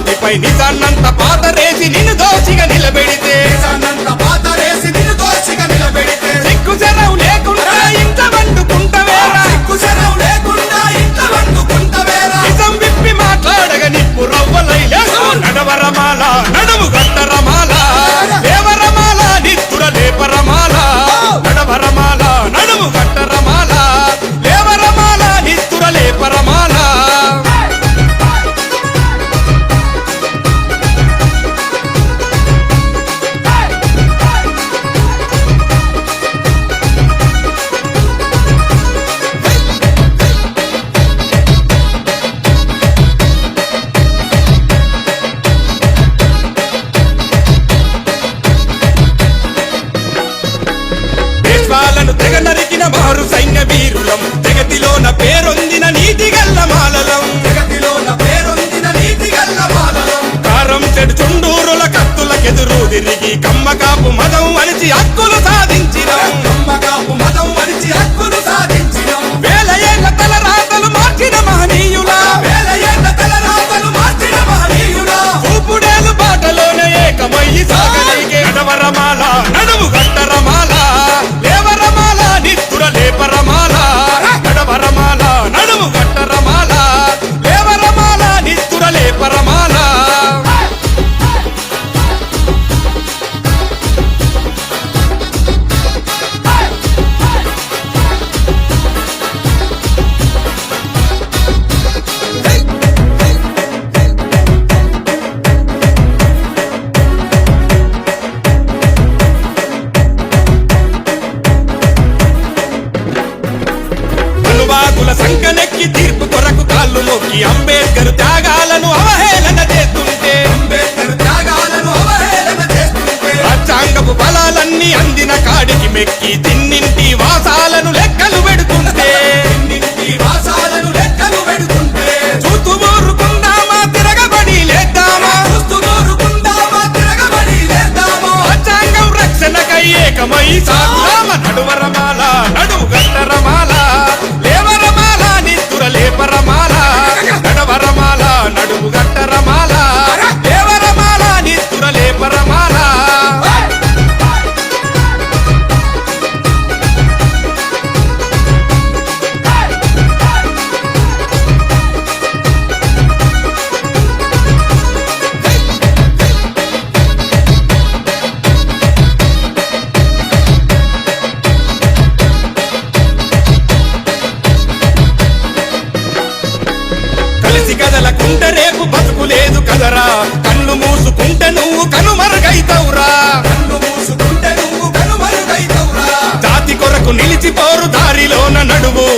రాతిపై నిజాన్నంత పాతరేసి నిన్ను దోషిగా నిలబెడితే. సిగ్గుజరం లేకుండా ఇంత నడవరమాల నడువు గట్టరమా. రైతుల సంకనెక్కి తీర్పు కొరకు కాళ్ళులోకి అంబేద్కర్ త్యాగాలను అవహేళన చేస్తుంటే. రాజ్యాంగపు బలాలన్నీ అందిన కాడికి మెక్కి తిన్నింటి వాసాలను లెక్కలు పెడుతుంటే. ఏకమై సాగుదామ నడువ మూసుకుంటే నువ్వు కనుమరుగైతవురా. జాతి కొరకు నిలిచిపోరు దారిలోన నడువు.